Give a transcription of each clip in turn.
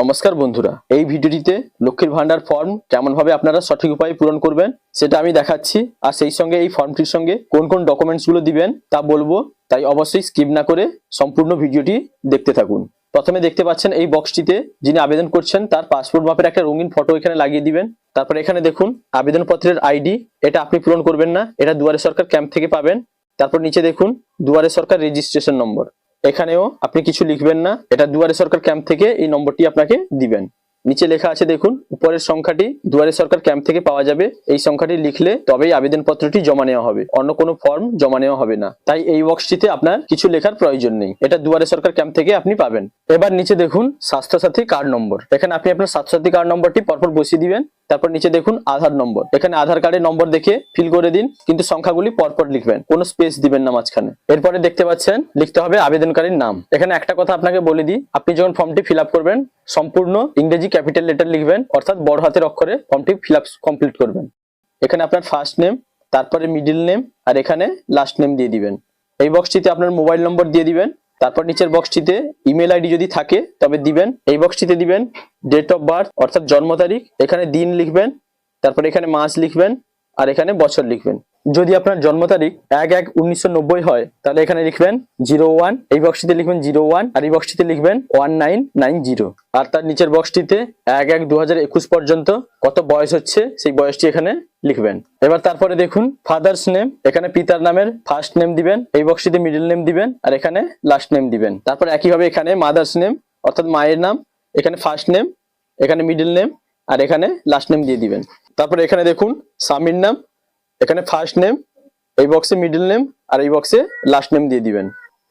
নমস্কার বন্ধুরা। এই ভিডিওটিতে লক্ষ্মীর ভান্ডার ফর্ম কেমন ভাবে আপনারা সঠিক উপায়ে পূরণ করবেন, সেটা আমি দেখাচ্ছি। আর সেই সঙ্গে এই ফর্মটির সঙ্গে কোন কোন ডকুমেন্টসগুলো দিবেন তা বলব। তাই অবশ্যই স্কিপ না করে সম্পূর্ণ ভিডিওটি দেখতে থাকুন। প্রথমে দেখতে পাচ্ছেন এই বক্সটিতে যিনি আবেদন করছেন, তার পাসপোর্ট মাপের একটা রঙিন ফটো এখানে লাগিয়ে দিবেন। তারপরে এখানে দেখুন, আবেদনপত্রের আইডি এটা আপনি পূরণ করবেন না, এটা দুয়ারে সরকার ক্যাম্প থেকে পাবেন। তারপর নিচে দেখুন, দুয়ারে সরকার রেজিস্ট্রেশন নম্বর এখানেও আপনি কিছু লিখবেন না। এটা দুয়ারে সরকার ক্যাম্প থেকে এই নম্বরটি আপনাকে দিবেন। নিচে লেখা আছে, দেখুন, উপরের সংখ্যাটি দুয়ারে সরকার ক্যাম্প থেকে পাওয়া যাবে। এই সংখ্যাটি লিখলে তবেই আবেদনপত্রটি জমা নেওয়া হবে। অন্য কোনো ফর্ম জমা নেওয়া হবে না। তাই এই বক্সটিতে আপনার কিছু লেখার প্রয়োজন নেই। এটা দুয়ারে সরকার ক্যাম্প থেকে আপনি পাবেন। এবার নিচে দেখুন, স্বাস্থ্যসাথী কার্ড নম্বর। এখানে আপনি আপনার স্বাস্থ্যসাথী কার্ড নম্বরটি পরপর বসিয়ে দিবেন। তারপর নিচে দেখুন আধার নম্বর। এখানে আধার কার্ডের নম্বর দেখে ফিল করে দিন, কিন্তু সংখ্যাগুলি পরপর লিখবেন, কোনো স্পেস দিবেন না মাঝখানে। এরপরে দেখতে পাচ্ছেন, লিখতে হবে আবেদনকারীর নাম। এখানে একটা কথা আপনাকে বলে দিই, আপনি যখন ফর্মটি ফিল করবেন, সম্পূর্ণ ইংরেজি ক্যাপিটাল লেটার লিখবেন, অর্থাৎ বড় হাতের অক্ষরে ফর্মটি ফিল কমপ্লিট করবেন। এখানে আপনার ফার্স্ট নেম তারপরে মিডিল নেম আর এখানে লাস্ট নেম দিয়ে দিবেন। এই বক্সটিতে আপনার মোবাইল নম্বর দিয়ে দিবেন তারপর নিচের বক্সটিতে ইমেল আইডি যদি থাকে, তবে দিবেন। এই বক্সটিতে দিবেন ডেট অফ বার্থ অর্থাৎ জন্ম তারিখ, এখানে দিন লিখবেন, তারপর এখানে মাস লিখবেন, আর এখানে বছর লিখবেন। যদি আপনার জন্ম তারিখ এক এক উনিশশো হয়, তাহলে এখানে লিখবেন জিরো ওয়ান, এই বক্সটিতে লিখবেন জিরো ওয়ান, আর এই বক্সটিতে লিখবেন ওয়ান নাইন নাইন জিরো। আর তার নিচের বক্সটিতে এক এক দু পর্যন্ত কত বয়স হচ্ছে, সেই বয়সটি এখানে লিখবেন। এবার তারপরে দেখুন ফাদার্স নেম এখানে পিতার নামের ফার্স্ট নেম দিবেন, এই বক্সটিতে মিডল নেম দিবেন, আর এখানে লাস্ট নেম দিবেন। তারপর একইভাবে এখানে মাদার্স নেম অর্থাৎ মায়ের নাম, এখানে ফার্স্ট নেম এখানে মিডল নেম আর এখানে লাস্ট নেম দিয়ে দিবেন। তারপর এখানে দেখুন, স্বামীর নাম এখানে ফার্স্ট নেম এই বক্সে মিডল নেম আর এই বক্সে লাস্ট নেম দিয়ে দিবেন।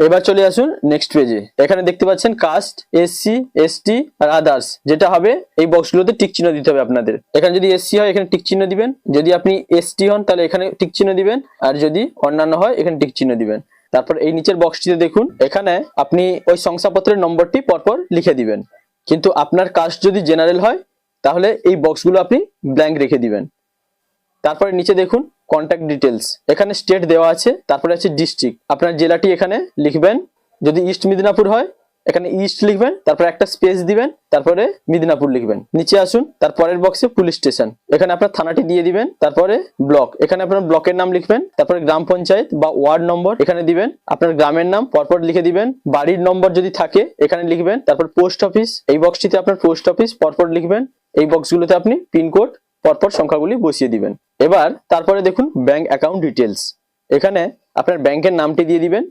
এবার চলে আসুন নেক্সট পেজে এখানে দেখতে পাচ্ছেন কাস্ট এসসি এসটি আর আদার্স যেটা হবে এই বক্সগুলোতে টিক চিহ্ন দিতে হবে আপনাদের। এখানে যদি এসসি হয়, এখানে টিক চিহ্ন দিবেন। যদি আপনি এসটি হন, তাহলে এখানে টিক চিহ্ন দিবেন। আর যদি অন্যান্য হয়, এখানে টিক চিহ্ন দিবেন। তারপর এই নিচের বক্সটিতে দেখুন, এখানে আপনি ওই শংসাপত্রের নম্বরটি পরপর লিখে দিবেন। কিন্তু আপনার কাস্ট যদি জেনারেল হয়, তাহলে এই বক্সগুলো আপনি ব্ল্যাঙ্ক রেখে দিবেন। তারপরে নিচে দেখুন কন্ট্যাক্ট ডিটেলস এখানে স্টেট দেওয়া আছে, তারপরে আছে ডিস্ট্রিক্ট আপনার জেলাটি এখানে লিখবেন। যদি ইস্ট মিদনাপুর হয়, এখানে ইস্ট লিখবেন, তারপরে একটা স্পেস দিবেন, তারপরে মিদনাপুর লিখবেন। নিচে আসুন তারপরের বক্সে পুলিশ স্টেশন এখানে আপনার থানাটি দিয়ে দিবেন, তারপরে ব্লক এখানে আপনার ব্লকের নাম লিখবেন, তারপরে গ্রাম পঞ্চায়েত বা ওয়ার্ড নম্বর এখানে দিবেন। আপনার গ্রামের নাম পরপর লিখে দিবেন। বাড়ির নম্বর যদি থাকে, এখানে লিখবেন। তারপর পোস্ট অফিস এই বক্সটিতে আপনার পোস্ট অফিস পরপর লিখবেন। এই বক্সগুলোতে আপনি পিনকোড পরপর সংখ্যাগুলি বসিয়ে দিবেন। এবার তারপরে দেখুন ব্যাংক অ্যাকাউন্ট ডিটেলস এখানে আপনার ব্যাংকের নামটি দিয়ে দিবেন।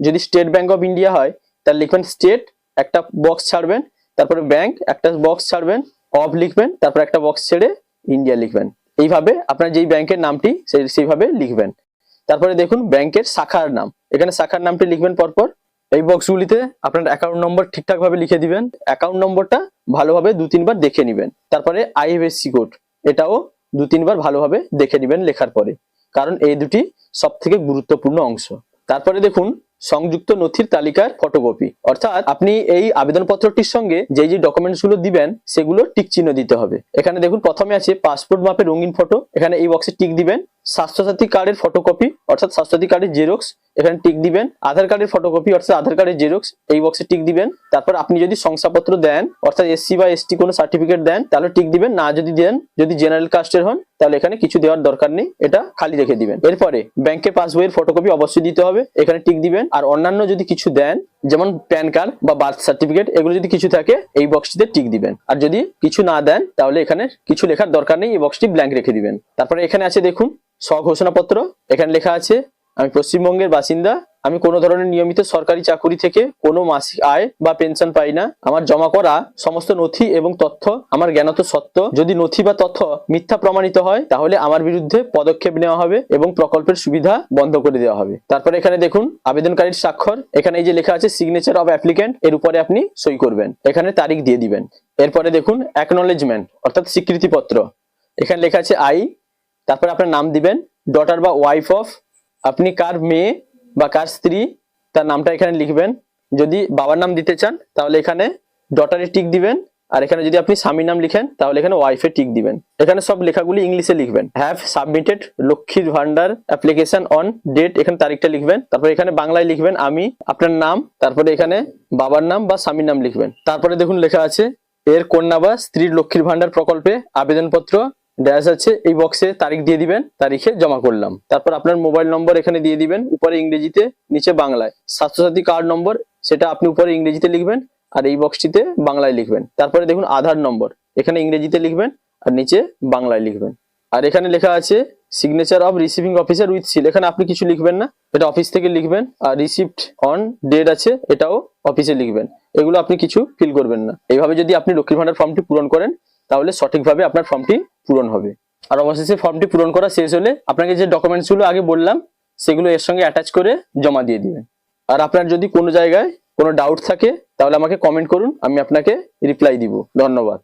যদি স্টেট ব্যাংক অফ ইন্ডিয়া হয়, তাহলে লিখবেন স্টেট একটা বক্স ছাড়বেন, তারপরে ব্যাংক একটা বক্স ছাড়বেন অফ লিখবেন, তারপর একটা বক্স ছেড়ে ইন্ডিয়া লিখবেন। এইভাবে আপনার যেই ব্যাংকের নামটি, সেই, সেইভাবে লিখবেন। তারপরে দেখুন ব্যাংকের শাখার নাম। এখানে শাখার নামটি লিখবেন পরপর। এই বক্সগুলিতে আপনার অ্যাকাউন্ট নম্বর ঠিকঠাকভাবে লিখে দিবেন। অ্যাকাউন্ট নম্বরটা ভালোভাবে দু তিনবার দেখে নেবেন। তারপরে আইএফএসসি কোড এটাও দু তিনবার ভালোভাবে দেখে নেবেন লেখার পরে। কারণ এই দুটি সব থেকে গুরুত্বপূর্ণ অংশ। তারপরে দেখুন, সংযুক্ত নথির তালিকার ফটোকপি অর্থাৎ আপনি এই আবেদনপত্রটির সঙ্গে যে যে ডকুমেন্টসগুলো দিবেন, সেগুলো টিক চিহ্ন দিতে হবে। এখানে দেখুন, প্রথমে আছে পাসপোর্ট মাপের রঙিন ফটো এখানে এই বক্সে টিক দিবেন। স্বাস্থ্যসাথী কার্ডের ফটোকপি অর্থাৎ স্বাস্থ্যসাথী কার্ডের জেরক্স এখানে টিক দিবেন। আধার কার্ডের ফটোকপি অর্থাৎ আধার কার্ডের জেরক্স এই বক্সে টিক দিবেন। তারপর আপনি যদি শংসাপত্র দেন, অর্থাৎ এসসি বা এসটি কোনো সার্টিফিকেট দেন, তাহলে টিক দিবেন। না যদি দেন, যদি জেনারেল কাস্টের হন, তাহলে এখানে কিছু দেওয়ার দরকার নেই। এটা খালি রেখে দিবেন। এরপরে ব্যাংকের পাসবইয়ের ফটোকপি অবশ্যই দিতে হবে। এখানে টিক দিবেন। আর অন্যান্য যদি কিছু দেন, যেমন প্যান কার্ড বা বার্থ সার্টিফিকেট এগুলো যদি কিছু থাকে, এই বক্সটিতে টিক দিবেন। আর যদি কিছু না দেন, তাহলে এখানে কিছু লেখার দরকার নেই। এই বক্সটি ব্ল্যাঙ্ক রেখে দিবেন। তারপরে এখানে আছে দেখুন স্বঘোষণাপত্র, এখানে লেখা আছে, আমি পশ্চিমবঙ্গের বাসিন্দা, আমি কোনো ধরনের নিয়মিত সরকারি চাকুরি থেকে কোনো মাসিক আয় বা পেনশন পাই না। আমার জমা করা সমস্ত নথি এবং তথ্য আমার জ্ঞানত সত্য। যদি নথি বা তথ্য মিথ্যা প্রমাণিত হয়, তাহলে আমার বিরুদ্ধে পদক্ষেপ নেওয়া হবে এবং প্রকল্পের সুবিধা বন্ধ করে দেওয়া হবে। তারপরে এখানে দেখুন, আবেদনকারীর স্বাক্ষর। এখানে এই যে লেখা আছে সিগনেচার অফ অ্যাপ্লিক্যান্ট এর উপরে আপনি সই করবেন। এখানে তারিখ দিয়ে দিবেন। এরপরে দেখুন অ্যাকনোলেজমেন্ট অর্থাৎ স্বীকৃতিপত্র। এখানে লেখা আছে আই তারপরে আপনার নাম দিবেন ডটার বা ওয়াইফ অফ আপনি কার মেয়ে বা কার স্ত্রী, তার নামটা এখানে লিখবেন। যদি বাবার নাম দিতে চান, তাহলে এখানে ডটারে টিক দিবেন, আর এখানে যদি আপনি স্বামীর নাম লিখেন, তাহলে এখানে ওয়াইফে টিক দিবেন। এখানে সব লেখাগুলি ইংলিশে লিখবেন। হ্যাভ সাবমিটেড লক্ষ্মীর ভান্ডার অ্যাপ্লিকেশন অন ডেট এখানে তারিখটা লিখবেন। তারপরে এখানে বাংলায় লিখবেন, আমি আপনার নাম, তারপরে এখানে বাবার নাম বা স্বামীর নাম লিখবেন। তারপরে দেখুন লেখা আছে, এর কন্যা বা স্ত্রীর লক্ষ্মীর ভান্ডার প্রকল্পে আবেদনপত্র ড্যাশ আছে এই বক্সে তারিখ দিয়ে দিবেন, তারিখে জমা করলাম। তারপর আপনার মোবাইল নম্বর এখানে দিয়ে দিবেন, উপরে ইংরেজিতে, নিচে বাংলায়। স্বাস্থ্যসাথী কার্ড নম্বর সেটা আপনি উপরে ইংরেজিতে লিখবেন, আর এই বক্সটিতে বাংলায় লিখবেন। তারপরে দেখুন আধার নম্বর এখানে ইংরেজিতে লিখবেন, আর নিচে বাংলায় লিখবেন। আর এখানে লেখা আছে signature of receiving officer with seal এখানে আপনি কিছু লিখবেন না, এটা অফিস থেকে লিখবেন, আর রিসিপ্ট অন ডেট আছে, এটাও অফিসে লিখবেন। এগুলো আপনি কিছু ফিল করবেন না। এইভাবে যদি আপনি লক্ষ্মীর ভান্ডার ফর্মটি পূরণ করেন তাহলে সঠিকভাবে আপনার ফর্মটি পূরণ হবে। আর অবশেষে ফর্মটি পূরণ করা শেষ হলে আপনাকে যে ডকুমেন্টসগুলো আগে বললাম, সেগুলো এর সঙ্গে অ্যাটাচ করে জমা দিয়ে দিবেন। আর আপনার যদি কোনো জায়গায় কোনো ডাউট থাকে, তাহলে আমাকে কমেন্ট করুন, আমি আপনাকে রিপ্লাই দিব। ধন্যবাদ।